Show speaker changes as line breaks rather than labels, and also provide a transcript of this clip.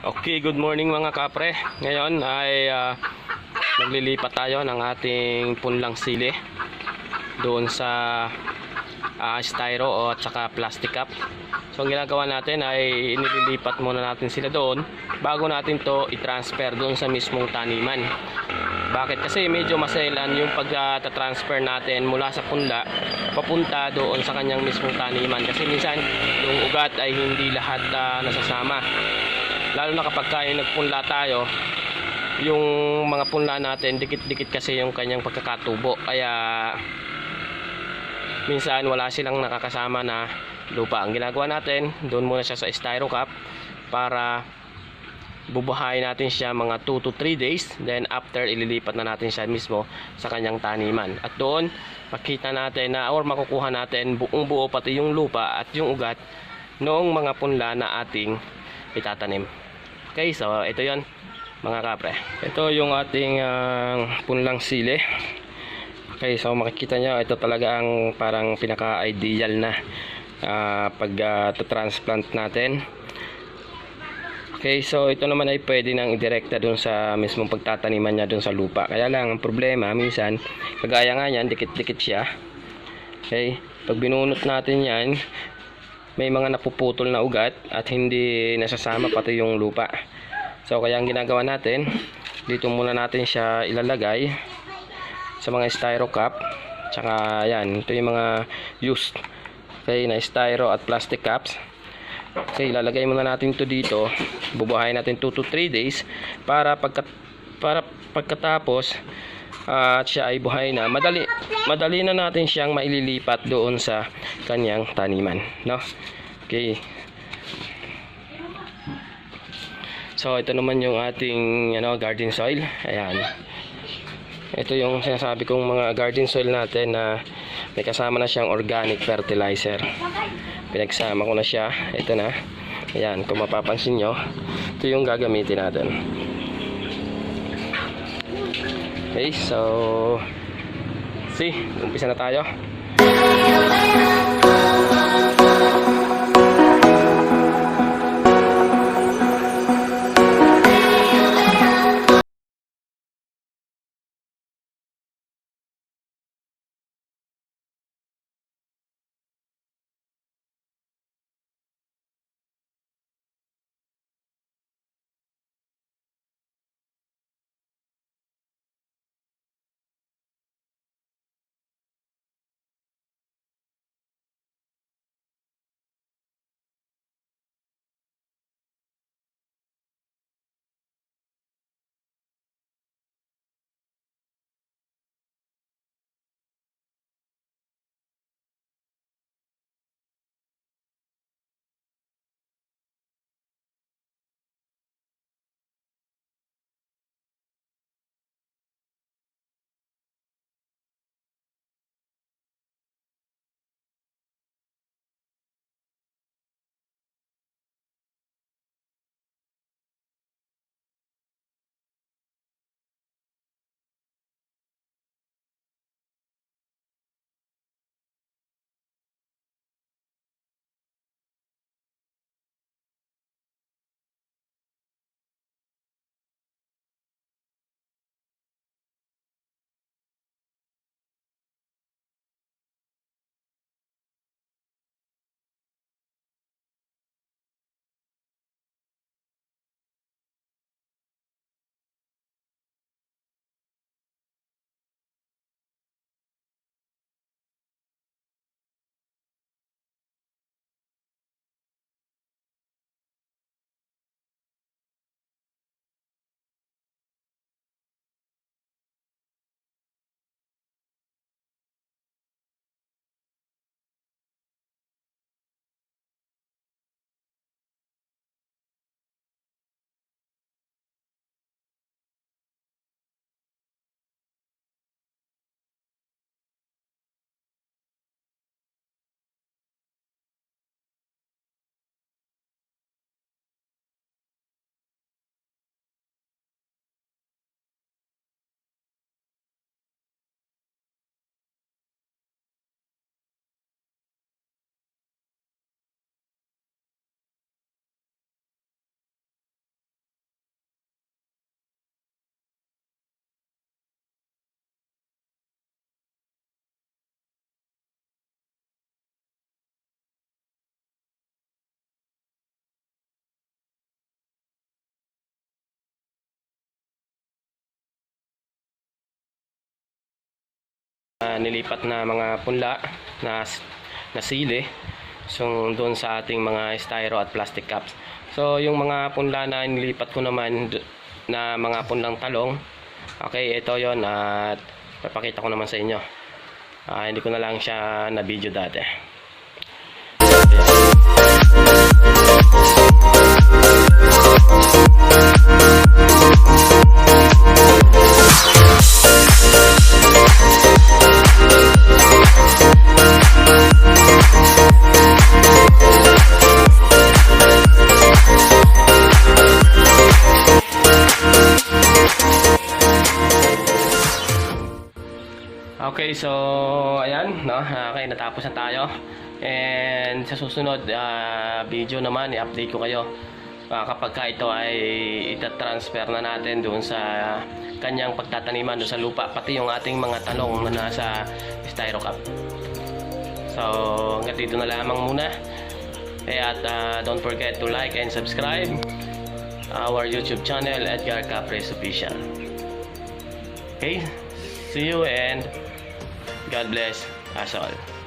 Okay, good morning mga kapre. Ngayon ay ah, maglilipat tayo ng ating punlang sili doon sa ah, styro o at saka plastic cup. So ang ginagawa natin ay inililipat muna natin sila doon bago natin to i-transfer doon sa mismong taniman. Bakit? Kasi medyo maselan yung pag-transfer natin mula sa punla papunta doon sa kanyang mismong taniman. Kasi minsan yung ugat ay hindi lahat ah, nasasama lalo na kapag kayo nagpunla tayo yung mga punla natin dikit-dikit kasi yung kanyang pagkakatubo. Kaya minsan wala silang nakakasama na lupa. Ang ginagawa natin doon muna siya sa styro cup para bubuhayin natin siya mga 2 to 3 days. Then after ililipat na natin siya mismo sa kanyang taniman. At doon makita natin na or makukuha natin buong buo pati yung lupa at yung ugat noong mga punla na ating itatanim okay so ito yon mga kapre ito yung ating ah, punlang sili okay so makikita nyo ito talaga ang parang pinaka ideal na ah, pag ah, transplant natin Okay, so ito naman ay pwede nang idirekta dun sa mismong pagtataniman niya dun sa lupa. Kaya lang, ang problema, minsan, kagaya nga yan, dikit-dikit siya. Okay, pag binunot natin yan, may mga napuputol na ugat at hindi nasasama pati yung lupa. So, kaya ang ginagawa natin, dito muna natin siya ilalagay sa mga styro cup. Tsaka, yan, ito yung mga used okay, na styro at plastic cups. Okay, ilalagay muna natin to dito. Bubuhayin natin 2 to 3 days para pagka para pagkatapos at siya ay buhay na, madali madali na natin siyang maililipat doon sa kanyang taniman, no? Okay. So, ito naman yung ating ano, garden soil. Ayan. Ito yung sinasabi kong mga garden soil natin na may kasama na siyang organic fertilizer pinagsama ko na siya ito na ayan kung mapapansin nyo ito yung gagamitin natin okay so see umpisa na tayo nilipat na mga punla na, na sili. So, doon sa ating mga styro at plastic cups. So, yung mga punla na nilipat ko naman na mga punlang talong. Okay, ito yon at papakita ko naman sa inyo. Ah, hindi ko na lang siya na video dati. Ayan. Okay, so ayan, no? Okay, natapos na tayo. And sa susunod ah, video naman, i-update ko kayo ah, kapag ka ito ay itatransfer na natin doon sa kanyang pagtataniman doon sa lupa, pati yung ating mga talong na nasa styro cup. So, hanggang dito na lamang muna. At ah, don't forget to like and subscribe our YouTube channel, Edgar Capres Official. Okay, see you and God bless us all.